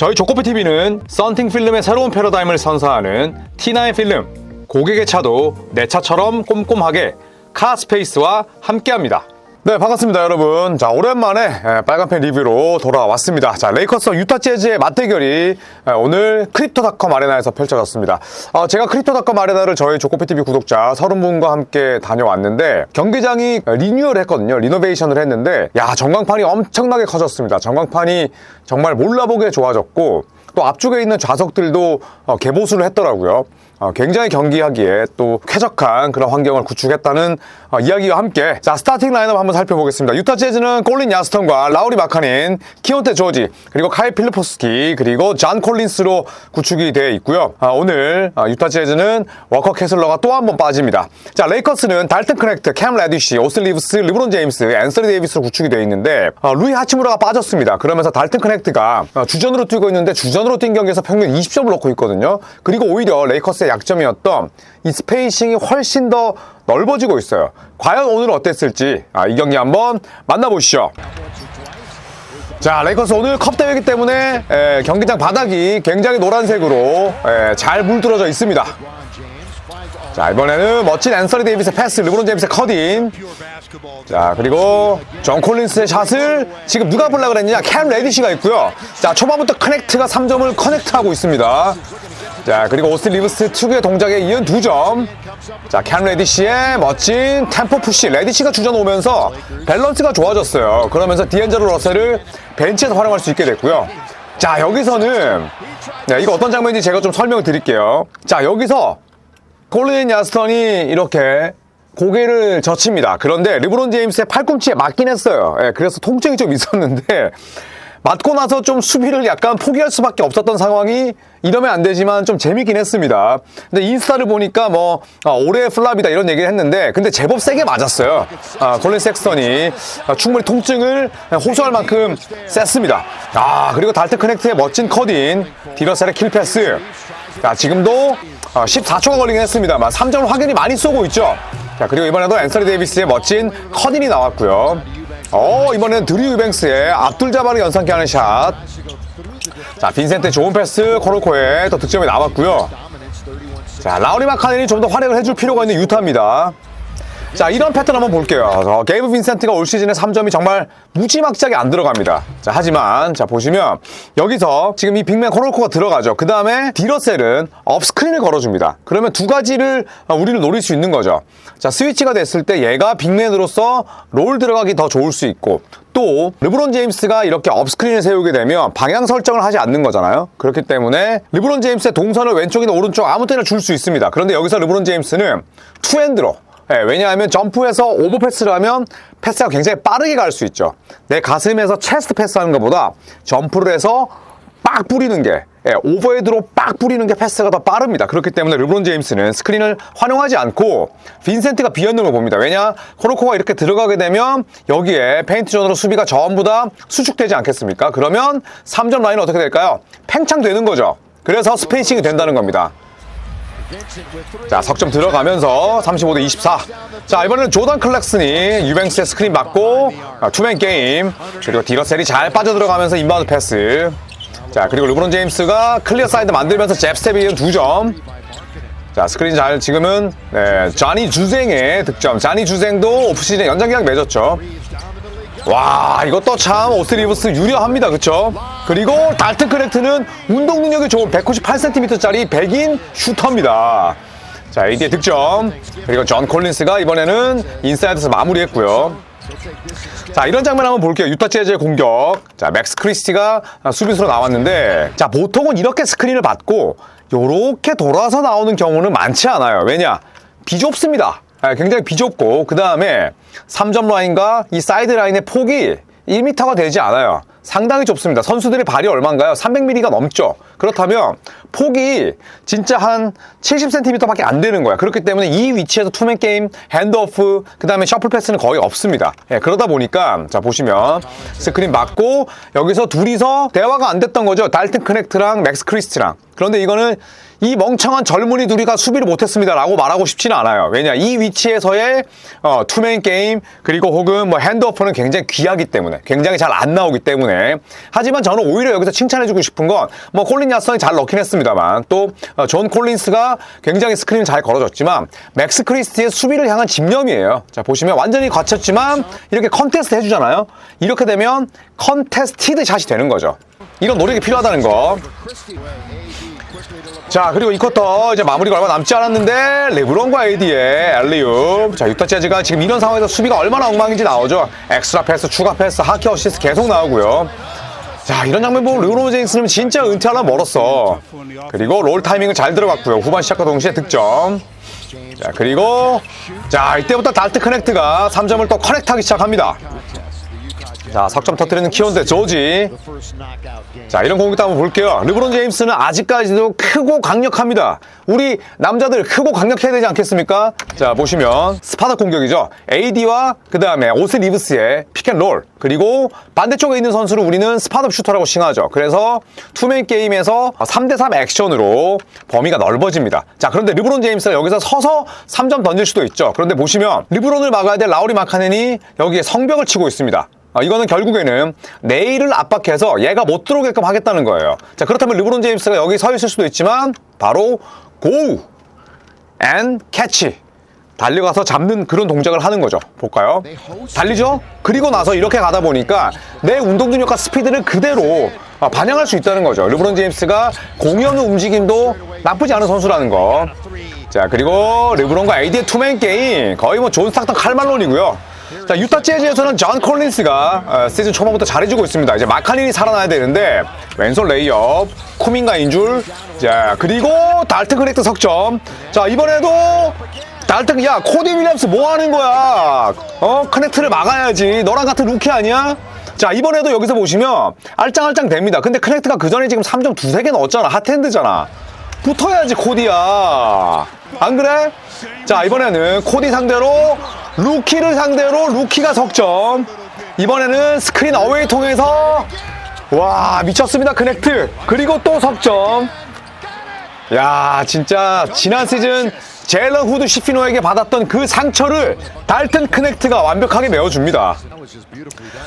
저희 조코피TV는 썬팅 필름의 새로운 패러다임을 선사하는 T9 필름 고객의 차도 내 차처럼 꼼꼼하게 카스페이스와 함께합니다. 네 반갑습니다 여러분. 자 오랜만에 에, 빨간펜 리뷰로 돌아왔습니다. 자 레이커스와 유타 재즈의 맞대결이 에, 오늘 크립토닷컴 아레나에서 펼쳐졌습니다. 어, 제가 크립토닷컴 아레나를 저희 조코피TV 구독자 30분과 함께 다녀왔는데 경기장이 리뉴얼 했거든요. 리노베이션을 했는데 야 전광판이 엄청나게 커졌습니다. 전광판이 정말 몰라보게 좋아졌고 또 앞쪽에 있는 좌석들도 어, 개보수를 했더라고요. 어, 굉장히 경기하기에 또 쾌적한 그런 환경을 구축했다는 어, 이야기와 함께 자 스타팅 라인업 한번 살펴보겠습니다. 유타 재즈는 콜린 야스턴과 라우리 마카닌, 키온테 조지 그리고 카이 필리포스키 그리고 잔 콜린스로 구축이 되어 있고요. 아, 오늘 아, 유타 재즈는 워커 캐슬러가 또 한 번 빠집니다. 자 레이커스는 달튼 크넥트, 캠 레디시, 오슬 리브스, 리브론 제임스, 앤서니 데이비스로 구축이 되어 있는데 어, 루이 하치무라가 빠졌습니다. 그러면서 달튼 크넥트가 어, 주전으로 뛰고 있는데 주전으로 뛴 경기에서 평균 20점을 넣고 있거든요. 그리고 오히려 레이커스의 약점이었던 이 스페이싱이 훨씬 더 넓어지고 있어요. 과연 오늘은 어땠을지 아, 이 경기 한번 만나보시죠. 자, 레이커스 오늘 컵 대회이기 때문에 에, 경기장 바닥이 굉장히 노란색으로 에, 잘 물들어져 있습니다. 자, 이번에는 멋진 앤서니 데이비스의 패스, 르브론 제임스의 컷인. 자, 그리고 존 콜린스의 샷을 지금 누가 보려고 그랬느냐? 캠 레디시가 있고요. 자, 초반부터 커넥트가 3점을 커넥트하고 있습니다. 자, 그리고 오스틴 리브스 특유의 동작에 이은 2점. 자, 캠 레디시의 멋진 템포 푸시. 레디시가 주전 오면서 밸런스가 좋아졌어요. 그러면서 디엔저로 러셀을 벤치에서 활용할 수 있게 됐고요. 자, 여기서는 네, 이거 어떤 장면인지 제가 좀 설명을 드릴게요. 자, 여기서 콜린 야스턴이 이렇게 고개를 젖힙니다. 그런데 르브론 제임스의 팔꿈치에 맞긴 했어요. 예, 그래서 통증이 좀 있었는데 맞고 나서 좀 수비를 약간 포기할 수밖에 없었던 상황이 이러면 안 되지만 좀 재밌긴 했습니다. 근데 인스타를 보니까 뭐 아, 올해 플랍이다 이런 얘기를 했는데 근데 제법 세게 맞았어요. 아, 콜린 섹스턴이 아, 충분히 통증을 호소할 만큼 셌습니다. 아 그리고 달트 커넥트의 멋진 컷인 디러셀의 킬패스. 자 지금도 14초가 걸리긴 했습니다만 3점을 확연히 많이 쏘고 있죠. 자 그리고 이번에도 앤서니 데이비스의 멋진 컷인이 나왔고요. 어 이번에는 드류 유뱅스의 압둘 자바를 연상케 하는 샷. 자 빈센트의 좋은 패스 코로코의 또 득점이 나왔고요. 자 라우리 마카넨이 좀 더 활약을 해줄 필요가 있는 유타입니다. 자 이런 패턴 한번 볼게요. 어, 게이브 빈센트가 올 시즌에 3점이 정말 무지막지하게 안 들어갑니다. 자 하지만 자 보시면 여기서 지금 이 빅맨 코롤코가 들어가죠. 그 다음에 디러셀은 업스크린을 걸어 줍니다. 그러면 두 가지를 어, 우리를 노릴 수 있는 거죠. 자 스위치가 됐을 때 얘가 빅맨으로서 롤 들어가기 더 좋을 수 있고 또 르브론 제임스가 이렇게 업스크린을 세우게 되면 방향 설정을 하지 않는 거잖아요. 그렇기 때문에 르브론 제임스의 동선을 왼쪽이나 오른쪽 아무 때나 줄 수 있습니다. 그런데 여기서 르브론 제임스는 투핸드로 네, 왜냐하면 점프해서 오버패스를 하면 패스가 굉장히 빠르게 갈 수 있죠. 내 가슴에서 체스트 패스하는 것보다 점프를 해서 빡 뿌리는 게 예, 오버헤드로 빡 뿌리는 게 패스가 더 빠릅니다. 그렇기 때문에 르브론 제임스는 스크린을 활용하지 않고 빈센트가 비었는 걸 봅니다. 왜냐? 코로코가 이렇게 들어가게 되면 여기에 페인트 존으로 수비가 전부 다 수축되지 않겠습니까? 그러면 3점 라인은 어떻게 될까요? 팽창되는 거죠. 그래서 스페이싱이 된다는 겁니다. 자, 석점 들어가면서 35대 24. 자, 이번에는 조던 클락슨이 유뱅스의 스크린 맞고 아, 투맨 게임. 그리고 디러셀이 잘 빠져들어가면서 인바운드 패스. 자, 그리고 르브론 제임스가 클리어 사이드 만들면서 잽스텝이 이은 2점. 자, 스크린 잘 지금은 네, 자니 주생의 득점. 자니 주생도 오프시즌에 연장 계약 맺었죠. 와 이것도 참 오스리브스 유려합니다. 그쵸? 그리고 달튼 크렉트는 운동 능력이 좋은 198cm짜리 백인 슈터입니다. 자 AD의 득점. 그리고 존 콜린스가 이번에는 인사이드에서 마무리했고요. 자 이런 장면 한번 볼게요. 유타 재즈의 공격. 자 맥스 크리스티가 수비수로 나왔는데 자 보통은 이렇게 스크린을 받고 요렇게 돌아서 나오는 경우는 많지 않아요. 왜냐? 비좁습니다. 아, 굉장히 비좁고 그 다음에 3점 라인과 이 사이드 라인의 폭이 1m가 되지 않아요. 상당히 좁습니다. 선수들의 발이 얼마인가요? 300mm가 넘죠. 그렇다면 폭이 진짜 한 70cm밖에 안 되는 거야. 그렇기 때문에 이 위치에서 투맨 게임, 핸드오프, 그 다음에 셔플 패스는 거의 없습니다. 예, 그러다 보니까 자 보시면 스크린 맞고 여기서 둘이서 대화가 안 됐던 거죠. 달튼 크넥트랑 맥스 크리스트랑. 그런데 이거는 이 멍청한 젊은이 둘이가 수비를 못했습니다라고 말하고 싶지는 않아요. 왜냐 이 위치에서의 어, 투맨 게임 그리고 혹은 뭐 핸드오프는 굉장히 귀하기 때문에 굉장히 잘 안 나오기 때문에 하지만 저는 오히려 여기서 칭찬해주고 싶은 건 뭐 콜린 야슨이 잘 넣긴 했습니다만 또존 콜린스가 굉장히 스크린 잘 걸어줬지만 맥스 크리스티의 수비를 향한 집념이에요. 자 보시면 완전히 거쳤지만 이렇게 컨테스트 해주잖아요. 이렇게 되면 컨테스티드 샷이 되는 거죠. 이런 노력이 필요하다는 거. 자 그리고 이 쿼터 이제 마무리가 얼마 남지 않았는데 레브론과 AD의 엘리웁 자 유타 재즈가 지금 이런 상황에서 수비가 얼마나 엉망인지 나오죠. 엑스트라 패스 추가 패스 하키 어시스트 계속 나오고요. 자 이런 장면 보면 르브론 제임스는 진짜 은퇴하려 멀었어. 그리고 롤 타이밍은 잘 들어갔고요. 후반 시작과 동시에 득점. 자 그리고 자 이때부터 달트 커넥트가 3점을 또 커넥트하기 시작합니다 자 석점 터트리는 키온데 조지. 자 이런 공격도 한번 볼게요. 르브론 제임스는 아직까지도 크고 강력합니다. 우리 남자들 크고 강력해야 되지 않겠습니까? 자 보시면 스파다 공격이죠. AD와 그 다음에 오스 리브스의 픽앤롤 그리고 반대쪽에 있는 선수를 우리는 스파드 슈터라고 칭하죠. 그래서 투맨 게임에서 3대3 액션으로 범위가 넓어집니다. 자 그런데 르브론 제임스가 여기서 서서 3점 던질 수도 있죠. 그런데 보시면 르브론을 막아야 될 라우리 마카넨이 여기에 성벽을 치고 있습니다 아, 이거는 결국에는 내일을 압박해서 얘가 못 들어오게끔 하겠다는 거예요. 자, 그렇다면 르브론 제임스가 여기 서 있을 수도 있지만 바로 go and 달려가서 잡는 그런 동작을 하는 거죠. 볼까요? 달리죠? 그리고 나서 이렇게 가다 보니까 내 운동 능력과 스피드를 그대로 아, 반영할 수 있다는 거죠. 르브론 제임스가 없는 움직임도 나쁘지 않은 선수라는 거. 자, 그리고 르브론과 AD의 투맨 게임 거의 뭐 존 스타크턴 칼말론이고요. 자, 유타 재즈에서는 존 콜린스가 어, 시즌 초반부터 잘해주고 있습니다. 이제 마카닌이 살아나야 되는데 왼손 레이업, 쿠민가 인줄, 자 그리고 달튼 크렉트 석점. 자 이번에도 달튼 야 코디 윌리엄스 뭐 하는 거야? 어 커넥트를 막아야지. 너랑 같은 루키 아니야? 자 이번에도 여기서 보시면 알짱알짱 됩니다. 근데 커넥트가 그 전에 지금 3점 두세 개 넣었잖아. 핫핸드잖아. 붙어야지 코디야. 안 그래? 자 이번에는 코디 상대로 루키를 상대로 루키가 석점. 이번에는 스크린 어웨이 통해서 와 미쳤습니다 그넥트 그리고 또 석점. 야 진짜 지난 시즌 제일런 후드 시피노에게 받았던 그 상처를 달튼 크넥트가 완벽하게 메워줍니다.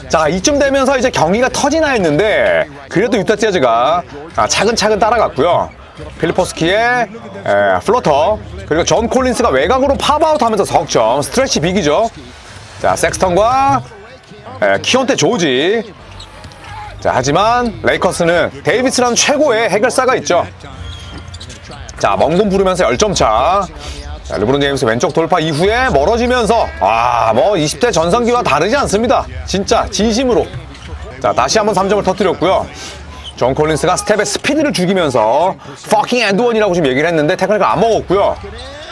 자 이쯤 되면서 이제 경기가 터지나 했는데 그래도 유타 재즈가 아, 차근차근 따라갔고요. 필리포스키의 에, 플로터 그리고 존 콜린스가 외곽으로 팝아웃 하면서 석점 스트레치 빅이죠. 자 섹스턴과 에, 키온테 조지 자 하지만 레이커스는 데이비스라는 최고의 해결사가 있죠. 자, 멍금 부르면서 10점 차. 자, 르브론 제임스 왼쪽 돌파 이후에 멀어지면서 아, 뭐 20대 전성기와 다르지 않습니다. 진짜 진심으로. 자, 다시 한번 3점을 터뜨렸고요. 존 콜린스가 스텝에 스피드를 죽이면서 fucking one이라고 지금 얘기를 했는데 태클을 안 먹었고요.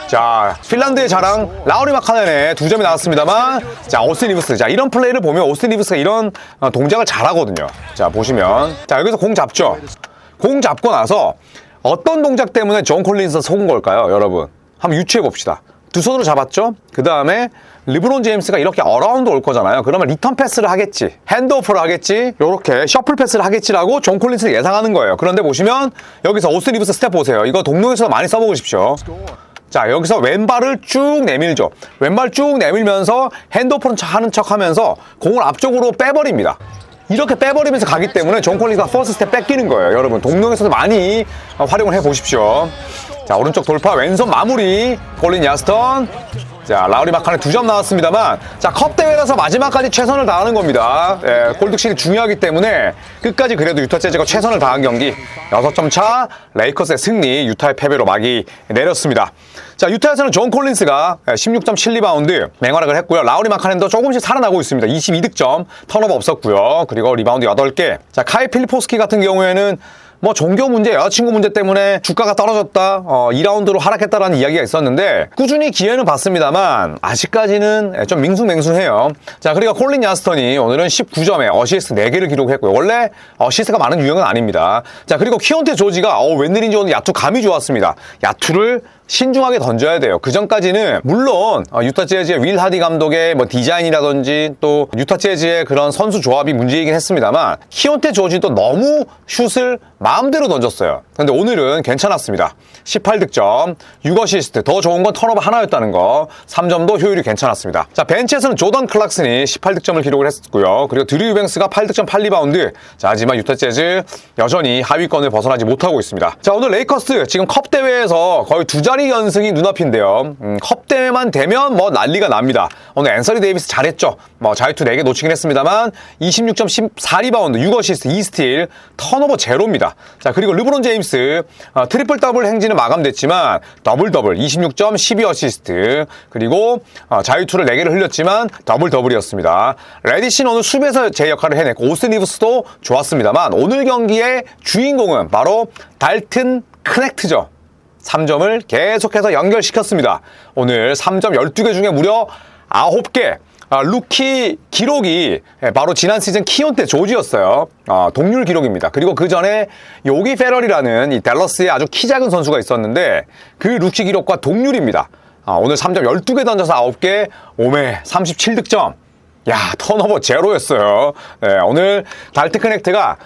자, 핀란드의 자랑 라우리 마카넨의 두 점이 나왔습니다만 자, 오스틴 리브스. 자, 이런 플레이를 보면 오스틴 리브스가 이런 어, 동작을 잘하거든요. 자, 보시면 자, 여기서 공 잡죠. 공 잡고 나서 어떤 동작 때문에 존 콜린스가 속은 걸까요, 여러분? 한번 유추해 봅시다. 두 손으로 잡았죠? 그 다음에 리브론 제임스가 이렇게 어라운드 올 거잖아요. 그러면 리턴 패스를 하겠지. 핸드오프를 하겠지. 요렇게 셔플 패스를 하겠지라고 존 콜린스를 예상하는 거예요. 그런데 보시면 여기서 오스 리브스 스텝 보세요. 이거 동료에서 많이 써보십시오. 자 여기서 왼발을 쭉 내밀죠. 왼발 쭉 내밀면서 핸드오프를 하는 척 하면서 공을 앞쪽으로 빼버립니다. 이렇게 빼버리면서 가기 때문에 존 콜린스가 퍼스트 스텝 뺏기는 거예요. 여러분 동룡에서도 많이 활용을 해보십시오. 자 오른쪽 돌파 왼손 마무리 콜린 야스턴 자 라우리 마칸의 두점 나왔습니다만 자 컵 대회라서 마지막까지 최선을 다하는 겁니다. 예, 골득실이 중요하기 때문에 끝까지 그래도 유타 재즈가 최선을 다한 경기 6점 차 레이커스의 승리 유타의 패배로 막이 내렸습니다. 자 유타에서는 존 콜린스가 16.7 리바운드 맹활약을 했고요. 라우리 마카넨도 조금씩 살아나고 있습니다. 22득점 턴오버 없었고요. 그리고 리바운드 8개. 자 카이 필리포스키 같은 경우에는 뭐 종교 문제, 여자친구 문제 때문에 주가가 떨어졌다, 어, 2라운드로 하락했다라는 이야기가 있었는데 꾸준히 기회는 봤습니다만 아직까지는 좀 밍숭맹숭해요. 자 그리고 콜린 야스턴이 오늘은 19점에 어시스트 4개를 기록했고요. 원래 어시스트가 많은 유형은 아닙니다. 자 그리고 키온테 조지가 어, 웬일인지 오늘 야투 감이 좋았습니다. 야투를 신중하게 던져야 돼요. 그 전까지는 물론 어, 유타 재즈의 윌 하디 감독의 뭐 디자인이라든지 또 유타 재즈의 그런 선수 조합이 문제이긴 했습니다만 키온테 조지도 너무 슛을 마음대로 던졌어요. 근데 오늘은 괜찮았습니다. 18득점, 6어시스트, 더 좋은 건 턴오버 하나였다는 거, 3점도 효율이 괜찮았습니다. 자, 벤치에서는 조던 클락슨이 18득점을 기록을 했고요. 그리고 드류 유뱅스가 8득점 8리바운드. 자, 하지만 유타 재즈 여전히 하위권을 벗어나지 못하고 있습니다. 자, 오늘 레이커스 지금 컵 대회에서 거의 두 자리 연승이 눈앞인데요. 음, 컵 대회만 되면 뭐 난리가 납니다. 오늘 앤서리 데이비스 잘했죠. 뭐 자유투 4개 놓치긴 했습니다만 26점 14리바운드, 6어시스트, 2스틸, 턴오버 제로입니다. 자, 그리고 르브론 제임스 어, 트리플 더블 행진은 마감됐지만 더블 더블 26점 12 어시스트 그리고 어, 자유투를 4개를 흘렸지만 더블 더블이었습니다. 레디시는 오늘 수비에서 제 역할을 해냈고 오스틴 리브스도 좋았습니다만 오늘 경기의 주인공은 바로 달튼 크넥트죠. 3점을 계속해서 연결시켰습니다. 오늘 3점 12개 중에 무려 9개. 아, 루키 기록이 바로 지난 시즌 키온테 조지였어요. 아, 동률 기록입니다. 그리고 그 전에 요기 페럴이라는 이 댈러스의 아주 키 작은 선수가 있었는데 그 루키 기록과 동률입니다. 아, 오늘 3점 12개 던져서 9개, 5매 37득점. 야, 턴오버 제로였어요. 네, 오늘 달트 커넥트가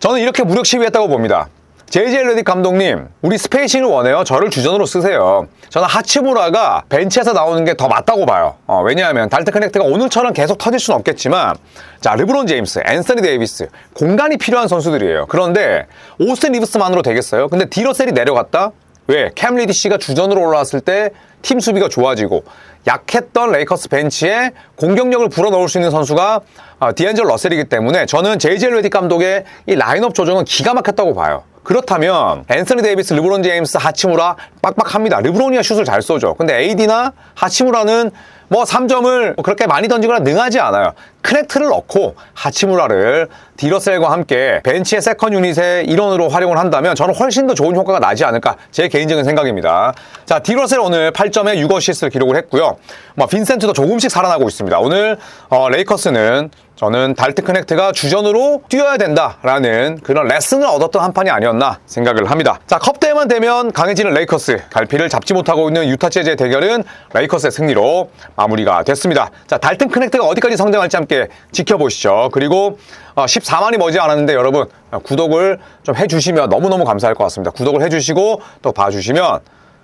저는 이렇게 무력 시위했다고 봅니다. JJ 레디 감독님, 우리 스페이싱을 원해요. 저를 주전으로 쓰세요. 저는 하치무라가 벤치에서 나오는 게 더 맞다고 봐요. 어, 왜냐하면 달트 커넥트가 오늘처럼 계속 터질 수는 없겠지만, 자, 르브론 제임스, 앤서니 데이비스, 공간이 필요한 선수들이에요. 그런데 오스틴 리브스만으로 되겠어요? 근데 디러셀이 내려갔다? 왜? 캠 리디씨가 주전으로 올라왔을 때 팀 수비가 좋아지고 약했던 레이커스 벤치에 공격력을 불어넣을 수 있는 선수가 아, 디앤젤 러셀이기 때문에 저는 제이제 레디 감독의 이 라인업 조정은 기가 막혔다고 봐요. 그렇다면 앤서니 데이비스, 르브론 제임스, 하치무라 빡빡합니다. 르브론이야 슛을 잘 쏘죠. 근데 AD나 하치무라는 뭐 3점을 그렇게 많이 던지거나 능하지 않아요. 크랙트를 넣고 하치무라를 디러셀과 함께 벤치의 세컨 유닛의 일원으로 활용을 한다면 저는 훨씬 더 좋은 효과가 나지 않을까 제 개인적인 생각입니다. 자, 디러셀 오늘 8점에 6어시스트를 기록을 했고요. 뭐 빈센트도 조금씩 살아나고 있습니다. 오늘 어, 레이커스는 저는 달트 커넥트가 주전으로 뛰어야 된다라는 그런 레슨을 얻었던 한 판이 아니었나 생각을 합니다. 자, 컵대회만 되면 강해지는 레이커스, 갈피를 잡지 못하고 있는 유타 재즈의 대결은 레이커스의 승리로 마무리가 됐습니다. 자, 달튼 커넥트가 어디까지 성장할지 함께 지켜보시죠. 그리고 14만이 머지 않았는데 여러분 어, 구독을 좀 해주시면 너무너무 감사할 것 같습니다. 구독을 해주시고 또 봐주시면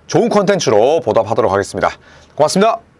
좋은 컨텐츠로 보답하도록 하겠습니다. 고맙습니다.